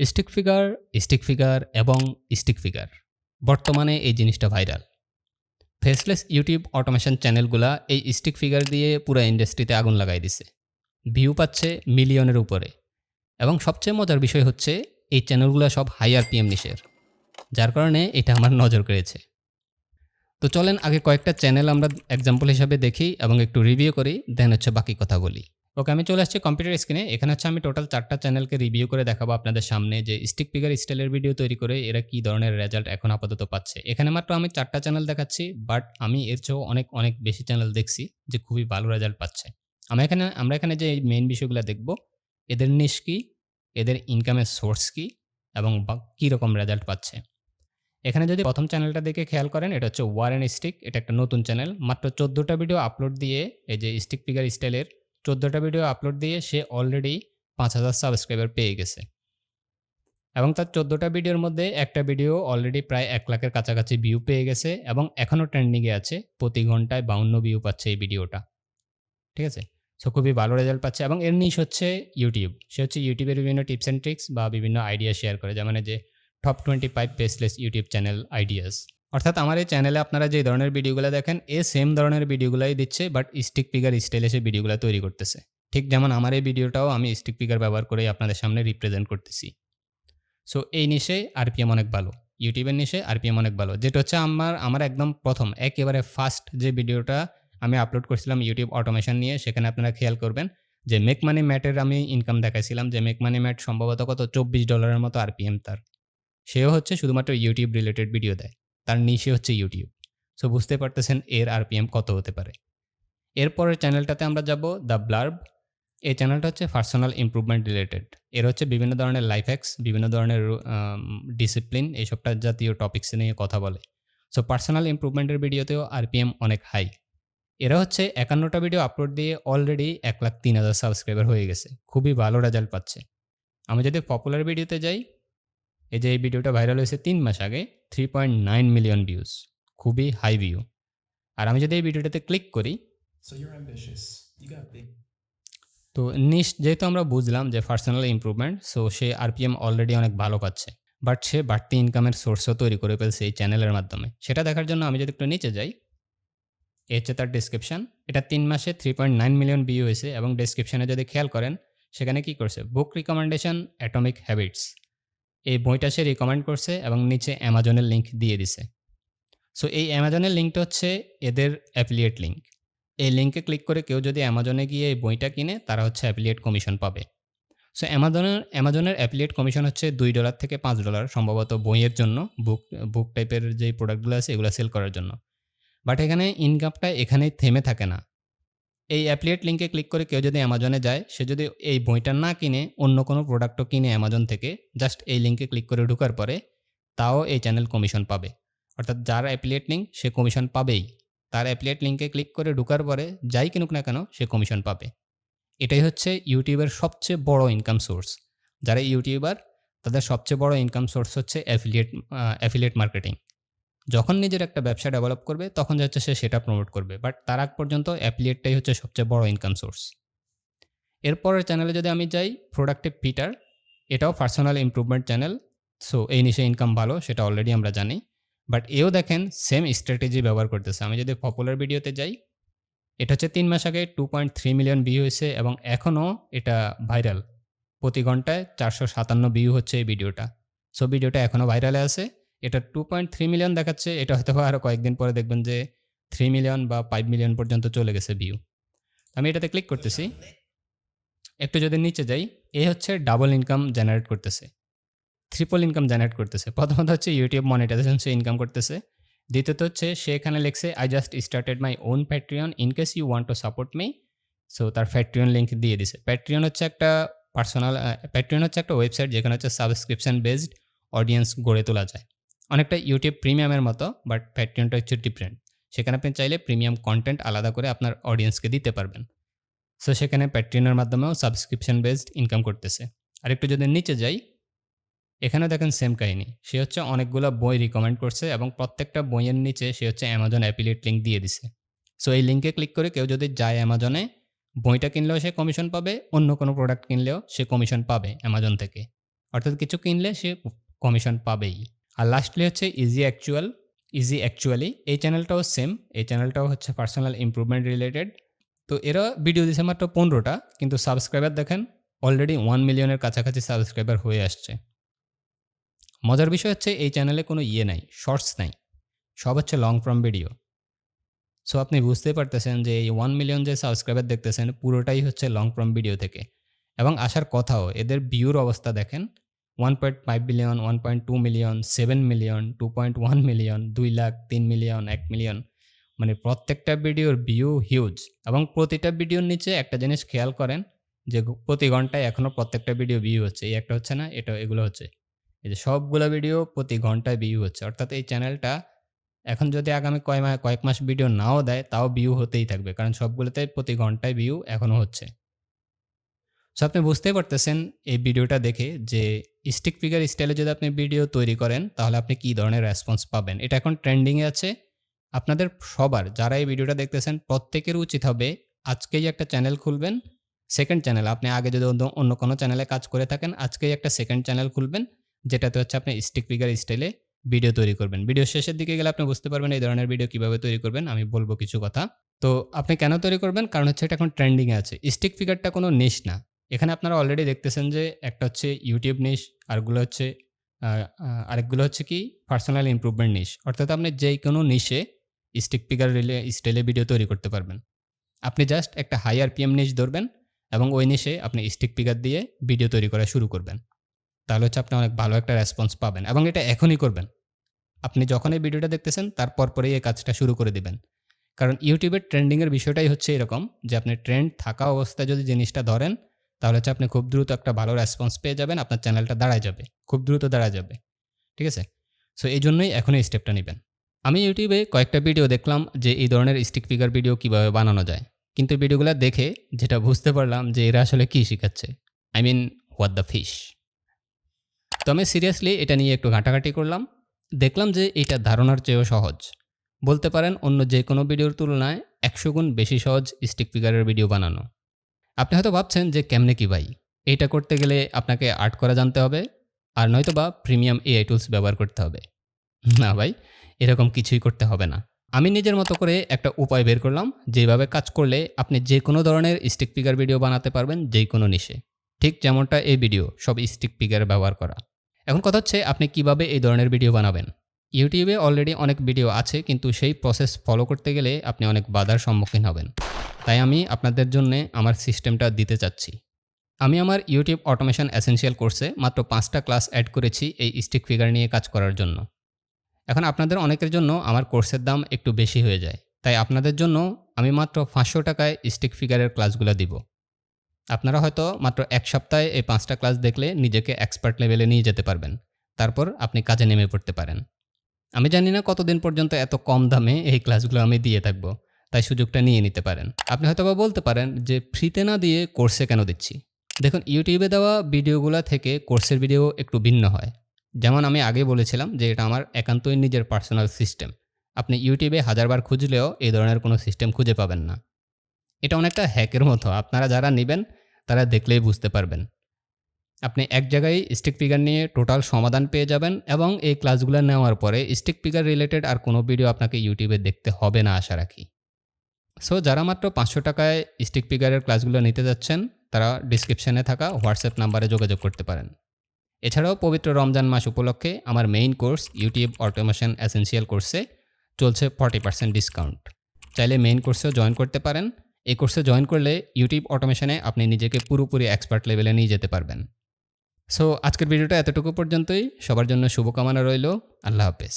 Stick figure stick figure এবং stick figure বর্তমানে এই জিনিসটা ভাইরাল ফেসলেস ইউটিউব অটোমেশন চ্যানেলগুলা এই স্টিক ফিগার দিয়ে পুরো ইন্ডাস্ট্রিতে আগুন লাগাই দিছে। ভিউ পাচ্ছে মিলিয়নের উপরে। এবং সবচেয়ে মজার বিষয় হচ্ছে, এই চ্যানেলগুলো সব হাই আরপিএম নিশের যার কারণে এটা আমার নজর কেড়েছে। তো চলেন আগে কয়েকটা চ্যানেল আমরা এক্সাম্পল হিসাবে দেখি এবং একটু রিভিউ করি দেন হচ্ছে বাকি কথা বলি। ওকে আমি চলে আসছি কম্পিউটার স্ক্রিনে এখানে হচ্ছে আমি টোটাল চারটা চ্যানেলকে রিভিউ করে দেখাবো আপনাদের সামনে যে স্টিক ফিগার স্টাইলের ভিডিও তৈরি করে এরা কি ধরনের রেজাল্ট এখন আপাতত পাচ্ছে। এখানে মাত্র আমি চারটা চ্যানেল দেখাচ্ছি বাট আমি এর চেয়েও অনেক অনেক বেশি চ্যানেল দেখছি যে খুবই ভালো রেজাল্ট পাচ্ছে। আমরা এখানে আমরা এখানে যে মেইন বিষয়গুলো দেখব, এদের নিশ কী, এদের ইনকামের সোর্স কী, এবং কী রকম রেজাল্ট পাচ্ছে। এখানে যদি প্রথম চ্যানেলটা দেখে খেয়াল করেন, এটা হচ্ছে ওয়ার অ্যান্ড স্টিক এটা একটা নতুন চ্যানেল মাত্র চোদ্দোটা ভিডিও আপলোড দিয়ে এই যে স্টিক ফিগার স্টাইলের চোদ্দোটা ভিডিও আপলোড দিয়ে সে অলরেডি পাঁচ হাজার সাবস্ক্রাইবার পেয়ে গেছে। এবং তার চোদ্দোটা ভিডিওর মধ্যে একটা ভিডিও অলরেডি প্রায় এক লাখের কাছাকাছি ভিউ পেয়ে গেছে এবং এখনও ট্রেন্ডিংয়ে আছে, প্রতি ঘন্টায় বাউন্ন ভিউ পাচ্ছে এই ভিডিওটা ঠিক আছে? সো খুবই ভালো রেজাল্ট পাচ্ছে এবং এর নিশ হচ্ছে ইউটিউব সে হচ্ছে ইউটিউবের বিভিন্ন টিপস অ্যান্ড ট্রিক্স বা বিভিন্ন আইডিয়া শেয়ার করে যেমন যে top twenty five faceless YouTube channel ideas অর্থাৎ আমার এই চ্যানেলে আপনারা যে ধরনের ভিডিওগুলো দেখেন, এ সেম ধরনের ভিডিওগুলোই দিচ্ছে বাট স্টিক পিগার স্টাইলে সে ভিডিওগুলো তৈরি করতেছে। ঠিক যেমন আমার এই ভিডিওটাও আমি স্টিক পিগার ব্যবহার করে আপনাদের সামনে রিপ্রেজেন্ট করতেছি। সো এই নিশে আরপিএম অনেক ভালো। ইউটিউবের নিশে আরপিএম অনেক ভালো। যেটা হচ্ছে আমার আমার একদম প্রথম, একেবারে ফার্স্ট যে ভিডিওটা আমি আপলোড করছিলাম ইউটিউব অটোমেশন নিয়ে, সেখানে আপনারা খেয়াল করবেন যে মেক মানি ম্যাটের আমি ইনকাম দেখাইছিলাম, যে মেক মানি ম্যাট সম্ভবত কত? চব্বিশ ডলারের মতো আরপিএম তার। সেও হচ্ছে শুধুমাত্র ইউটিউব রিলেটেড ভিডিও দেয়। তার নিশে হচ্ছে ইউটিউব সো বুঝতে পারতেছেন এর আরপিএম কত হতে পারে। এরপরের চ্যানেলটাতে আমরা যাব দ্য ব্লার্ব এই চ্যানেলটা হচ্ছে পার্সোনাল ইমপ্রুভমেন্ট রিলেটেড এর হচ্ছে বিভিন্ন ধরনের লাইফ হ্যাক্স বিভিন্ন ধরনের ডিসিপ্লিন এইসবটা জাতীয় টপিক্স নিয়ে কথা বলে। সো পার্সোনাল ইমপ্রুভমেন্টের ভিডিওতেও আরপিএম অনেক হাই এরা হচ্ছে একান্নটা ভিডিও আপলোড দিয়ে অলরেডি এক লাখ তিন হাজার সাবস্ক্রাইবার হয়ে গেছে। খুবই ভালো রেজাল্ট পাচ্ছে। আমি যদি পপুলার ভিডিওতে যাই এই যে এই ভিডিওটা ভাইরাল হয়েছে তিন মাস আগে three point nine million views খুবই হাই ভিউ আর আমি যদি এই ভিডিওটাতে ক্লিক করি. তো নিশ যেহেতু আমরা বুঝলাম যে পার্সোনাল ইমপ্রুভমেন্ট সো সে আরপিএম অলরেডি অনেক ভালো পাচ্ছে। বাট সে বাড়তি ইনকামের সোর্সও তৈরি করে ফেলছে এই চ্যানেলের মাধ্যমে। সেটা দেখার জন্য আমি যদি একটু নিচে যাই এ হচ্ছে তার ডিসক্রিপশন এটা তিন মাসে three point nine million view হয়েছে এবং ডিসক্রিপশনে যদি খেয়াল করেন সেখানে কি করছে? বুক রিকমেন্ডেশন অ্যাটমিক হ্যাবিটস এই বইটা সে রিকমেন্ড করছে এবং নিচে অ্যামাজনের লিঙ্ক দিয়ে দিছে। সো এই অ্যামাজনের লিঙ্কটা হচ্ছে এদের অ্যাফিলিয়েট লিঙ্ক এই লিঙ্কে ক্লিক করে কেউ যদি অ্যামাজনে গিয়ে এই বইটা কিনে, তারা হচ্ছে অ্যাফিলিয়েট কমিশন পাবে। সো অ্যামাজনের অ্যামাজনের অ্যাফিলিয়েট কমিশন হচ্ছে দুই ডলার থেকে পাঁচ ডলার সম্ভবত বইয়ের জন্য বুক বুক টাইপের যে প্রোডাক্টগুলো আছে, এগুলো সেল করার জন্য। বাট এখানে ইনকামটা এখানেই থেমে থাকে না। এই অ্যাপ্লিয়েট লিঙ্কে ক্লিক করে কেউ যদি অ্যামাজনে যায়, সে যদি এই বইটা না কিনে, অন্য কোনো প্রোডাক্টও কিনে অ্যামাজন থেকে জাস্ট এই লিঙ্কে ক্লিক করে ঢোকার পরে, তাও এই চ্যানেল কমিশন পাবে। অর্থাৎ যার অ্যাপ্লিয়েট লিঙ্ক সে কমিশন পাবেই। তার অ্যাপ্লিয়েট লিঙ্কে ক্লিক করে ঢোকার পরে, যাই কিনুক না কেন, সে কমিশন পাবে। এটাই হচ্ছে ইউটিউবের সবচেয়ে বড় ইনকাম সোর্স যারা ইউটিউবার তাদের সবচেয়ে বড় ইনকাম সোর্স হচ্ছে অ্যাফিলিয়েট অ্যাফিলিয়েট মার্কেটিং যখন নিজের একটা ব্যবসা ডেভেলপ করবে, তখন যাচ্ছে সে সেটা প্রমোট করবে। বাট তার আগ পর্যন্ত অ্যাপ্লিয়েটটাই হচ্ছে সবচেয়ে বড় ইনকাম সোর্স এরপরের চ্যানেলে যদি আমি যাই প্রোডাক্টিভ পিটার এটাও পার্সোনাল ইমপ্রুভমেন্ট চ্যানেল সো এই নিশে ইনকাম ভালো, সেটা অলরেডি আমরা জানি। বাট এও দেখেন সেম স্ট্র্যাটেজি ব্যবহার করতেছে। আমি যদি পপুলার ভিডিওতে যাই, এটা হচ্ছে তিন মাস আগে two point three million view হয়েছে এবং এখনও এটা ভাইরাল প্রতি ঘন্টায় চারশো সাতান্ন ভিউ হচ্ছে এই ভিডিওটা সো ভিডিওটা এখনও ভাইরালে আছে। এটা টু পয়েন্ট থ্রি মিলিয়ন দেখাচ্ছে, এটা হয়তো আরও কয়েকদিন পরে দেখবেন যে থ্রি মিলিয়ন বা ফাইভ মিলিয়ন পর্যন্ত চলে গেছে ভিউ আমি এটাতে ক্লিক করতেছি। একটু যদি নিচে যাই, এ হচ্ছে ডাবল ইনকাম জেনারেট করতেছে। ট্রিপল ইনকাম জেনারেট করতেছে। প্রথমত হচ্ছে ইউটিউব মনিটাইজেশন সে ইনকাম করতেছে। দ্বিতীয়ত হচ্ছে সে এখানে লিখছে I just started my own Patreon in case you want to support me so তার প্যাট্রিয়ন লিঙ্ক দিয়ে দিছে। প্যাট্রিয়ন হচ্ছে একটা পার্সোনাল প্যাট্রিয়ন হচ্ছে একটা ওয়েবসাইট যেখানে হচ্ছে সাবস্ক্রিপশন বেসড অডিয়েন্স গড়ে তোলা যায়। অনেকটা ইউটিউব প্রিমিয়ামের মতো বাট প্যাট্রিয়নটা হচ্ছে ডিফারেন্ট সেখানে আপনি চাইলে প্রিমিয়াম কন্টেন্ট আলাদা করে আপনার অডিয়েন্সকে দিতে পারবেন। সো সেখানে প্যাট্রিয়নের মাধ্যমেও সাবস্ক্রিপশন বেসড ইনকাম করতেছে। আর একটু যদি নিচে যাই এখানে দেখেন সেম কাহিনী। সে হচ্ছে অনেকগুলো বই রিকমেন্ড করছে এবং প্রত্যেকটা বইয়ের নিচে সে হচ্ছে অ্যামাজন অ্যাপিলেট লিঙ্ক দিয়ে দিছে। সো এই লিঙ্কে ক্লিক করে কেউ যদি যায় অ্যামাজনে বইটা কিনলেও সে কমিশন পাবে, অন্য কোনো প্রোডাক্ট কিনলেও সে কমিশন পাবে অ্যামাজন থেকে। অর্থাৎ কিছু কিনলে সে কমিশন পাবেই। আর লাস্টলি হচ্ছে ইজি অ্যাকচুয়াল ইজি অ্যাকচুয়ালি এই চ্যানেলটাও সেম এই চ্যানেলটাও হচ্ছে পার্সোনাল ইমপ্রুভমেন্ট রিলেটেড তো এরা ভিডিও দিছে মাত্র পনেরোটা, কিন্তু সাবস্ক্রাইবার দেখেন অলরেডি ওয়ান মিলিয়নের কাছাকাছি সাবস্ক্রাইবার হয়ে আসছে। মজার বিষয় হচ্ছে এই চ্যানেলে কোনো ইয়ে নাই শর্টস নাই, সব হচ্ছে লং ফর্ম ভিডিও সো আপনি বুঝতেই পারতেছেন যে এই ওয়ান মিলিয়ন যে সাবস্ক্রাইবার দেখতেছেন, পুরোটাই হচ্ছে লং ফর্ম ভিডিও থেকে। এবং আসার কথাও, এদের ভিউর অবস্থা দেখেন one point five million one point two million seven million two point one million দুই লাখ তিন মিলিয়ন এক মিলিয়ন মানে প্রত্যেকটা ভিডিওর ভিউ হিউজ এবং প্রতিটা ভিডিওর নিচে একটা জিনিস খেয়াল করেন যে প্রতি ঘন্টায় এখনও প্রত্যেকটা ভিডিও ভিউ হচ্ছে। এই একটা হচ্ছে না, এটা, এগুলো হচ্ছে। এই যে সবগুলো ভিডিও প্রতি ঘন্টায় ভিউ হচ্ছে। অর্থাৎ এই চ্যানেলটা এখন যদি আগামী কয় মাস কয়েক মাস ভিডিও নাও দেয়, তাও ভিউ হতেই থাকবে। কারণ সবগুলোতে প্রতি ঘন্টায় ভিউ এখনও হচ্ছে। সো আপনি বুঝতেই পারতেছেন এই ভিডিওটা দেখে যে স্টিক ফিগার স্টাইলে যদি আপনি ভিডিও তৈরি করেন, তাহলে আপনি কী ধরনের রেসপন্স পাবেন? এটা এখন ট্রেন্ডিংয়ে আছে। আপনাদের সবার, যারা এই ভিডিওটা দেখতেছেন, প্রত্যেকের উচিত হবে আজকেই একটা চ্যানেল খুলবেন সেকেন্ড চ্যানেল আপনি আগে যদি অন্য অন্য কোনো চ্যানেলে কাজ করে থাকেন, আজকেই একটা সেকেন্ড চ্যানেল খুলবেন, যেটাতে হচ্ছে আপনি স্টিক ফিগার স্টাইলে ভিডিও তৈরি করবেন। ভিডিও শেষের দিকে গেলে আপনি বুঝতে পারবেন এই ধরনের ভিডিও কীভাবে তৈরি করবেন, আমি বলব কিছু কথা। তো আপনি কেন তৈরি করবেন? কারণ হচ্ছে এটা এখন ট্রেন্ডিংয়ে আছে। স্টিক ফিগারটা কোনো নিশ না। এখানে আপনারা অলরেডি দেখতেছেন যে একটা হচ্ছে ইউটিউব নিশ আরগুলো হচ্ছে আরেকগুলো হচ্ছে কি পার্সোনাল ইমপ্রুভমেন্ট নিশ অর্থাৎ আপনি যে কোনো নিশে স্টিক পিকার রিলে স্টাইলে ভিডিও তৈরি করতে পারবেন। আপনি জাস্ট একটা হাই আর আরপিএম নিশ ধরবেন এবং ওই নিশে আপনি স্টিক পিকার দিয়ে ভিডিও তৈরি করা শুরু করবেন। তাহলে হচ্ছে আপনি অনেক ভালো একটা রেসপন্স পাবেন এবং এটা এখনই করবেন। আপনি যখন এই ভিডিওটা দেখতেছেন তারপর পরেই এই কাজটা শুরু করে দেবেন। কারণ ইউটিউবের ট্রেন্ডিংয়ের বিষয়টাই হচ্ছে এরকম যে আপনি ট্রেন্ড থাকা অবস্থায় যদি জিনিসটা ধরেন তাহলে হচ্ছে আপনি খুব দ্রুত একটা ভালো রেসপন্স পেয়ে যাবেন, আপনার চ্যানেলটা দাঁড়ায় যাবে, খুব দ্রুত দাঁড়ায় যাবে, ঠিক আছে? সো এই জন্যই এখন এই স্টেপটা নেবেন। আমি ইউটিউবে কয়েকটা ভিডিও দেখলাম যে এই ধরনের স্টিক ফিগার ভিডিও কীভাবে বানানো যায়। কিন্তু ভিডিওগুলো দেখে যেটা বুঝতে পারলাম যে এরা আসলে কী শেখাচ্ছে। I mean what the fish তো আমি সিরিয়াসলি এটা নিয়ে একটু ঘাটাঘাটি করলাম। দেখলাম যে এটা ধারণার চেয়েও সহজ। বলতে পারেন অন্য যে কোনো ভিডিওর তুলনায় একশো গুণ বেশি সহজ স্টিক ফিগারের ভিডিও বানানো। আপনি হয়তো ভাবছেন যে কেমনে কি ভাই? এইটা করতে গেলে আপনাকে আর্ট করা জানতে হবে, আর নয়তো বা প্রিমিয়াম এআই টুলস ব্যবহার করতে হবে। না ভাই, এরকম কিছুই করতে হবে না। আমি নিজের মতো করে একটা উপায় বের করলাম, যেভাবে কাজ করলে আপনি যে কোনো ধরনের স্টিক ফিগার ভিডিও বানাতে পারবেন যে কোনো নিশে ঠিক যেমনটা এই ভিডিও সব স্টিক ফিগার ব্যবহার করা। এখন কথা হচ্ছে আপনি কীভাবে এই ধরনের ভিডিও বানাবেন? ইউটিউবে অলরেডি অনেক ভিডিও আছে, কিন্তু সেই প্রসেস ফলো করতে গেলে আপনি অনেক বাধার সম্মুখীন হবেন। তাই আমি আপনাদের জন্য আমার সিস্টেমটা দিতে চাচ্ছি। আমি আমার ইউটিউব অটোমেশন এসেনশিয়াল কোর্সে মাত্র পাঁচটা ক্লাস অ্যাড করেছি এই স্টিক ফিগার নিয়ে কাজ করার জন্য। এখন আপনাদের অনেকের জন্য আমার কোর্সের দাম একটু বেশি হয়ে যায়। তাই আপনাদের জন্য আমি মাত্র পাঁচশো টাকায় স্টিক ফিগারের ক্লাসগুলো দিব। আপনারা হয়তো মাত্র এক সপ্তাহে এই পাঁচটা ক্লাস দেখলে নিজেকে এক্সপার্ট লেভেলে নিয়ে যেতে পারবেন। তারপর আপনি কাজে নেমে পড়তে পারেন। আমি জানি না কতদিন পর্যন্ত এত কম দামে এই ক্লাসগুলো আমি দিয়ে থাকব। তাই সুযোগটা নিয়ে নিতে পারেন। আপনি হয়তো বা বলতে পারেন যে, ফ্রিতে না দিয়ে কোর্সে কেন দিচ্ছি? দেখুন, ইউটিউবে দেওয়া ভিডিওগুলো থেকে কোর্সের ভিডিও একটু ভিন্ন হয়। যেমন আমি আগে বলেছিলাম যে, এটা আমার একান্তই নিজের পার্সোনাল সিস্টেম। আপনি ইউটিউবে হাজারবার খুঁজলেও এই ধরনের কোনো সিস্টেম খুঁজে পাবেন না। এটা অনেকটা হ্যাকের মতো। আপনারা যারা নেবেন, তারা দেখলেই বুঝতে পারবেন। আপনি এক জায়গায় স্টিক ফিগার নিয়ে টোটাল সমাধান পেয়ে যাবেন এবং এই ক্লাসগুলো নেওয়ার পরে স্টিক ফিগার রিলেটেড আর কোনো ভিডিও আপনাকে ইউটিউবে দেখতে হবে না, আশা রাখি। সো যারা মাত্র পাঁচশো টাকায় স্টিক ফিগারের ক্লাসগুলো নিতে যাচ্ছেন, তারা ডিসক্রিপশানে থাকা হোয়াটসঅ্যাপ নাম্বারে যোগাযোগ করতে পারেন। এছাড়াও পবিত্র রমজান মাস উপলক্ষে আমার main course YouTube automation essential কোর্সে চলছে ফর্টি পার্সেন্ট ডিসকাউন্ট চাইলে মেইন কোর্সেও জয়েন করতে পারেন। এই কোর্সে জয়েন করলে ইউটিউব অটোমেশনে আপনি নিজেকে পুরোপুরি এক্সপার্ট লেভেলে নিয়ে যেতে পারবেন। সো আজকের ভিডিওটা এতটুকু পর্যন্তই। সবার জন্য শুভকামনা রইল। আল্লাহ হাফেজ।